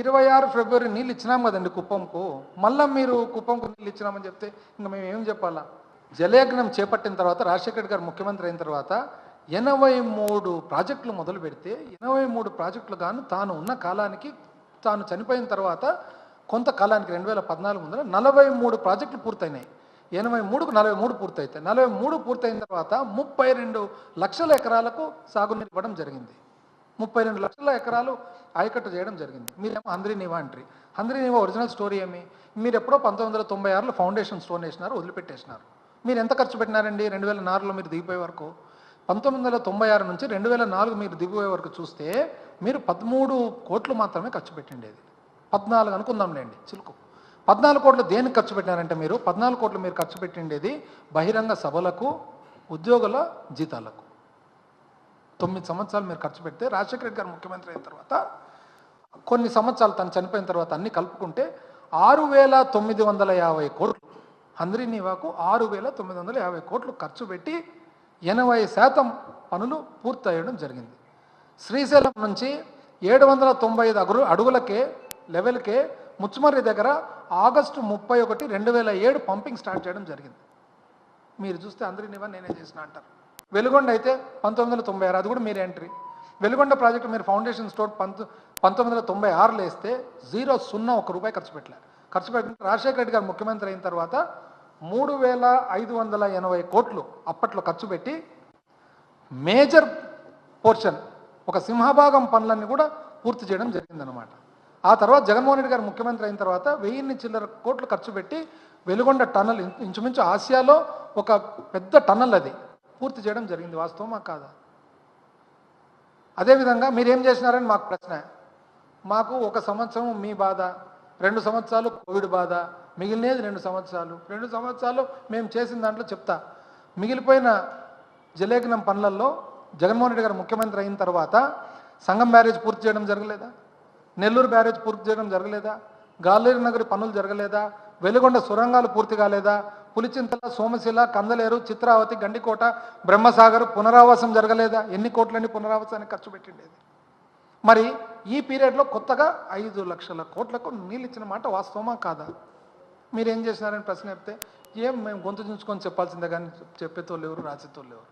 ఇరవై ఆరు ఫిబ్రవరి నీళ్ళు ఇచ్చినాం కదండి కుప్పంకు. మళ్ళీ మీరు కుప్పంకు నీళ్ళు ఇచ్చినామని చెప్తే ఇంకా మేము ఏం చెప్పాలా? జలయజ్ఞం చేపట్టిన తర్వాత రాజశేఖర్ గారు ముఖ్యమంత్రి అయిన తర్వాత ఎనభై మూడు ప్రాజెక్టులు మొదలు పెడితే ఎనభై మూడు ప్రాజెక్టులు గాను తాను ఉన్న కాలానికి తాను చనిపోయిన తర్వాత కొంత కాలానికి రెండు వేల పద్నాలుగు ముందర నలభై మూడు ప్రాజెక్టులు పూర్తయినాయి. ఎనభై మూడుకు నలభై మూడు పూర్తయితాయి నలభై మూడు పూర్తయిన తర్వాత ముప్పై రెండు లక్షల ఎకరాలకు సాగునీరు ఇవ్వడం జరిగింది. ముప్పై రెండు లక్షల ఎకరాలు ఆయకట్టు చేయడం జరిగింది. మీరేమో హంద్రీ నీవా అంటారు హంద్రీనివా ఒరిజినల్ స్టోరీ ఏమి? మీరు ఎప్పుడో పంతొమ్మిది వందల తొంభై ఆరులో ఫౌండేషన్ స్టోన్ వేసినారు వదిలిపెట్టేసినారు. మీరు ఎంత ఖర్చు పెట్టినారండి రెండు వేల నాలుగులో మీరు దిగిపోయే వరకు? పంతొమ్మిది వందల తొంభై ఆరు నుంచి రెండు వేల నాలుగు మీరు దిగిపోయే వరకు చూస్తే మీరు పదమూడు కోట్లు మాత్రమే ఖర్చు పెట్టిండేది. పద్నాలుగు అనుకుందాంలేండి చిలుకు. పద్నాలుగు కోట్లు దేనికి ఖర్చు పెట్టినారంటే మీరు? పద్నాలుగు కోట్లు మీరు ఖర్చు పెట్టిండేది బహిరంగ సభలకు ఉద్యోగుల జీతాలకు. తొమ్మిది సంవత్సరాలు మీరు ఖర్చు పెడితే రాజశేఖర రెడ్డి గారు ముఖ్యమంత్రి అయిన తర్వాత కొన్ని సంవత్సరాలు తను చనిపోయిన తర్వాత అన్ని కలుపుకుంటే ఆరు వేల తొమ్మిది వందల యాభై కోట్లు హంద్రీ నివాకు ఆరు వేల తొమ్మిది వందల యాభై కోట్లు ఖర్చు పెట్టి ఎనభై శాతం పనులు పూర్తయ్యడం జరిగింది. శ్రీశైలం నుంచి ఏడు వందల తొంభై ఐదు అగురు అడుగులకే లెవెల్కే ముచ్చుమర్రి దగ్గర ఆగస్టు ముప్పై ఒకటి రెండు వేల ఏడు పంపింగ్ స్టార్ట్ చేయడం జరిగింది. మీరు చూస్తే అందరినీ నేనే చేసిన అంటారు. వెలుగొండ అయితే పంతొమ్మిది వందల తొంభై ఆరు అది కూడా మీరు ఎంట్రీ వెలుగొండ ప్రాజెక్ట్ మీరు ఫౌండేషన్ స్టోర్ పంతొ పంతొమ్మిది వందల తొంభై ఆరులో వేస్తే జీరో సున్నా ఒక రూపాయి ఖర్చు పెట్టలే ఖర్చు పెట్టిన రాజశేఖర రెడ్డి గారు ముఖ్యమంత్రి అయిన తర్వాత మూడు వేల ఐదు వందల ఎనభై కోట్లు అప్పట్లో ఖర్చు పెట్టి మేజర్ పోర్షన్ ఒక సింహభాగం పనులన్నీ కూడా పూర్తి చేయడం జరిగిందనమాట ఆ తర్వాత జగన్మోహన్ రెడ్డి గారు ముఖ్యమంత్రి అయిన తర్వాత వెయ్యిన్ని చిల్లర కోట్లు ఖర్చు పెట్టి వెలుగొండ టన్నల్ ఇంచుమించు ఆసియాలో ఒక పెద్ద టన్నల్ అది. పూర్తి చేయడం జరిగింది వాస్తవమా కాదా? అదేవిధంగా మీరేం చేసినారని మాకు ప్రశ్న. మాకు ఒక సంవత్సరం మీ బాధ రెండు సంవత్సరాలు కోవిడ్ బాధ మిగిలినది రెండు సంవత్సరాలు. రెండు సంవత్సరాలు మేము చేసిన దాంట్లో చెప్తా. మిగిలిపోయిన జలేఖనం పనులలో జగన్మోహన్ రెడ్డి గారు ముఖ్యమంత్రి అయిన తర్వాత సంఘం బ్యారేజ్ పూర్తి చేయడం జరగలేదా? నెల్లూరు బ్యారేజ్ పూర్తి చేయడం జరగలేదా? గాలేరు నగరి పనులు జరగలేదా? వెలుగొండ సొరంగాలు పూర్తి కాలేదా? పులిచింతల సోమశిల కందలేరు చిత్రావతి గండికోట బ్రహ్మసాగర్ పునరావాసం జరగలేదా? ఎన్ని కోట్లని పునరావాసానికి ఖర్చు పెట్టిండేది? మరి ఈ పీరియడ్లో కొత్తగా ఐదు లక్షల కోట్లకు నీళ్ళు ఇచ్చిన మాట వాస్తవమా కాదా? మీరేం చేసినారని ప్రశ్న చెప్తే ఏం మేము గొంతు చుంచుకొని చెప్పాల్సిందే కానీ చెప్పేతోళ్ళు ఎవరు రాసేతోళ్ళు ఎవరు?